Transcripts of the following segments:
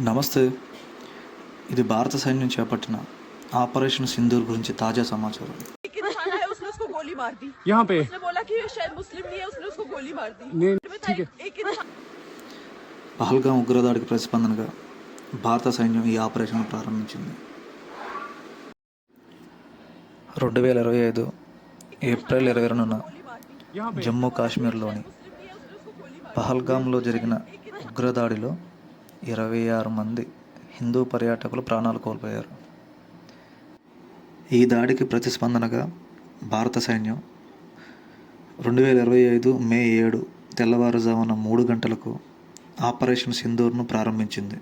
నమస్తే. ఇది భారత సైన్యం చేపట్టిన ఆపరేషన్ సింధూర్ గురించి తాజా సమాచారం. పహల్గాం ఉగ్రదాడికి ప్రతిస్పందనగా భారత సైన్యం ఈ ఆపరేషన్ ప్రారంభించింది. రెండు వేల ఇరవై ఐదు ఏప్రిల్ ఇరవై రెండున జమ్మూ కాశ్మీర్లోని పహల్గాంలో జరిగిన ఉగ్రదాడిలో ఇరవై ఆరు మంది హిందూ పర్యాటకులు ప్రాణాలు కోల్పోయారు. ఈ దాడికి ప్రతిస్పందనగా భారత సైన్యం రెండు వేల ఇరవై ఐదు మే ఏడు తెల్లవారుజామున మూడు గంటలకు ఆపరేషన్ సింధూర్ను ప్రారంభించింది.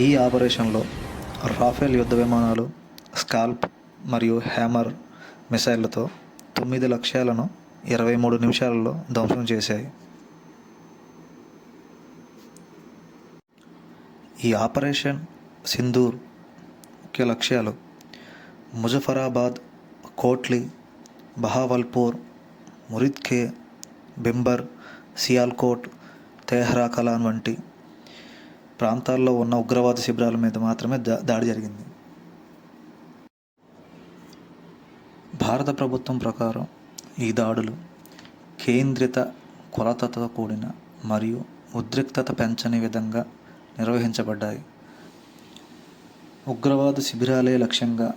ఈ ఆపరేషన్లో రాఫెల్ యుద్ధ విమానాలు స్కాల్ప్ మరియు హ్యామర్ మిసైళ్ళతో తొమ్మిది లక్ష్యాలను ఇరవై మూడు నిమిషాలలో ధ్వంసం చేశాయి. ఈ ఆపరేషన్ సింధూర్ ముఖ్య లక్ష్యాలు ముజఫరాబాద్ కోట్లీ బహావల్పూర్ మురిద్కే బింబర్ సియాల్కోట్ తెహ్రా కలాన్ వంటి ప్రాంతాల్లో ఉన్న ఉగ్రవాద శిబిరాల మీద మాత్రమే దా దాడి జరిగింది. భారత ప్రభుత్వం ప్రకారం ఈ దాడులు కేంద్రిత కొలతతో కూడిన మరియు ఉద్రిక్తత పెంచని విధంగా నిర్వహించబడ్డాయి. ఉగ్రవాద శిబిరాలే లక్ష్యంగా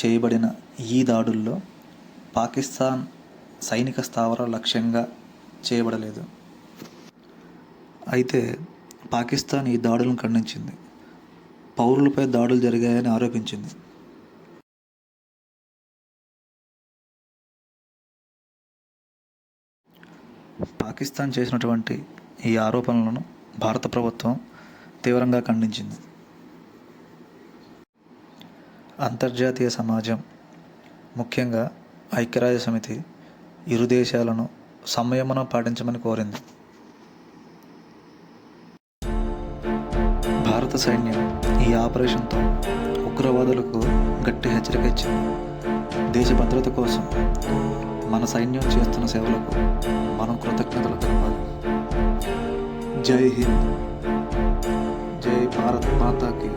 చేయబడిన ఈ దాడుల్లో పాకిస్తాన్ సైనిక స్థావరాలు లక్ష్యంగా చేయబడలేదు. అయితే పాకిస్తాన్ ఈ దాడులను ఖండించింది. పౌరులపై దాడులు జరిగాయని ఆరోపించింది. పాకిస్తాన్ చేసినటువంటి ఈ ఆరోపణలను భారత ప్రభుత్వం తీవ్రంగా ఖండించింది. అంతర్జాతీయ సమాజం ముఖ్యంగా ఐక్యరాజ్య సమితి ఇరు దేశాలను సంయమనం పాటించమని కోరింది. భారత సైన్యం ఈ ఆపరేషన్తో ఉగ్రవాదులకు గట్టి హెచ్చరిక ఇచ్చింది. దేశ భద్రత కోసం మన సైన్యం చేస్తున్న సేవలకు మనం కృతజ్ఞతలు తెలపాలి. జై హింద్. జై భారత్ మాతాకి.